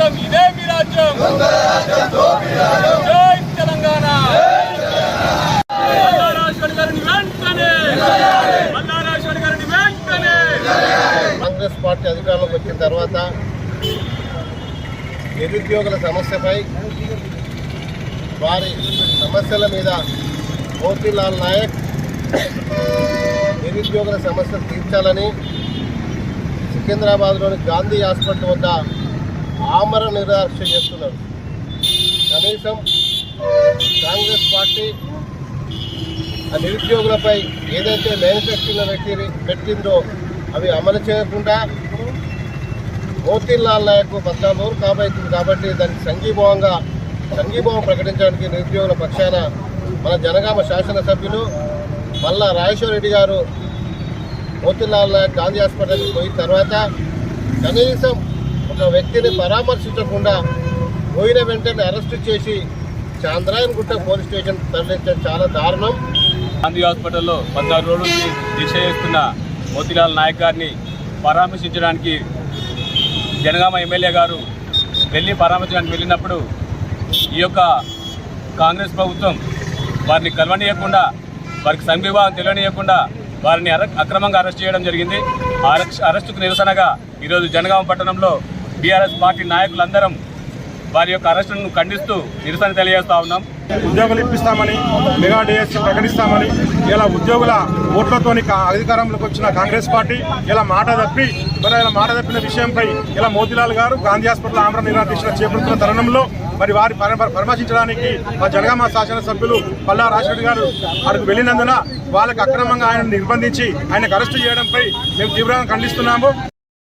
రాజ్యం ఇదే మీ రాజ్యం. జై తెలంగాణ. గారిని వెంటనే. గారిని వెంటనే. కాంగ్రెస్ పార్టీ అధికారంలోకి వచ్చిన తర్వాత నిరుద్యోగుల సమస్యపై వారి సమస్యల మీద మోతీలాల్ నాయక్ నిరుద్యోగుల సమస్యలు తీర్చాలని సికింద్రాబాద్లోని గాంధీ హాస్పిటల్ వద్ద ఆమర నిరాక్ష చేస్తున్నారు. కనీసం కాంగ్రెస్ పార్టీ ఆ నిరుద్యోగులపై ఏదైతే మేనిఫెస్టోలో పెట్టి పెట్టిందో అవి అమలు చేయకుండా మోతీలాల్ నాయక్ పద్నాలుగు రోజులు కాబోతుంది కాబట్టి దానికి సంఘీభావంగా సంఘీభావం ప్రకటించడానికి నిరుద్యోగుల పక్షాన మన జనగామ శాసనసభ్యులు మల్లా రాజేశ్వర రెడ్డి గారు మోతీలాల్ నాయక్ గాంధీ హాస్పిటల్కి పోయిన తర్వాత కనీసం ఒక వ్యక్తిని పరామర్శించకుండా పోయిన వెంటనే అరెస్టు చేసి చాంద్రాయన్గుట్ట పోలీస్ స్టేషన్ తరలించడం చాలా దారుణం. గాంధీ హాస్పిటల్లో పద్నాలుగు రోజులు నుంచి దీక్ష చేస్తున్న మోతిలాల్ నాయక్ గారిని పరామర్శించడానికి జనగామ ఎమ్మెల్యే గారు వెళ్ళి పరామర్శించడానికి వెళ్ళినప్పుడు ఈ యొక్క కాంగ్రెస్ ప్రభుత్వం వారిని కలవనీయకుండా వారికి సంఘీభావం తెలియనీయకుండా వారిని అక్రమంగా అరెస్ట్ చేయడం జరిగింది. ఆ అరెస్ట్ అరెస్టుకు నిరసనగా ఈరోజు జనగామ పట్టణంలో బీఆర్ఎస్ పార్టీ నాయకులందరం వారి యొక్క అరెస్టును ఖండిస్తూ నిరసన తెలియజేస్తా ఉన్నాం. ఉద్యోగులు ఇప్పిస్తామని మెగా డిఎస్సీ ప్రకటిస్తామని ఇలా ఉద్యోగుల ఓట్లతోని అధికారంలోకి వచ్చిన కాంగ్రెస్ పార్టీ ఇలా మాట తప్పి మరి ఇలా మాట తప్పిన విషయంపై ఇలా మోతిలాల్ గారు గాంధీ హాస్పిటల్ ఆమరణ నిరాదీక్ష చేపడుతున్న తరుణంలో మరి వారి పరామర్శించడానికి మా జనగామ శాసనసభ్యులు పల్లా రాజశేఖర్ గారు అక్కడికి వెళ్ళినందున వాళ్ళకి అక్రమంగా ఆయన నిర్బంధించి ఆయనకు అరెస్టు చేయడంపై మేము తీవ్రంగా ఖండిస్తున్నాము.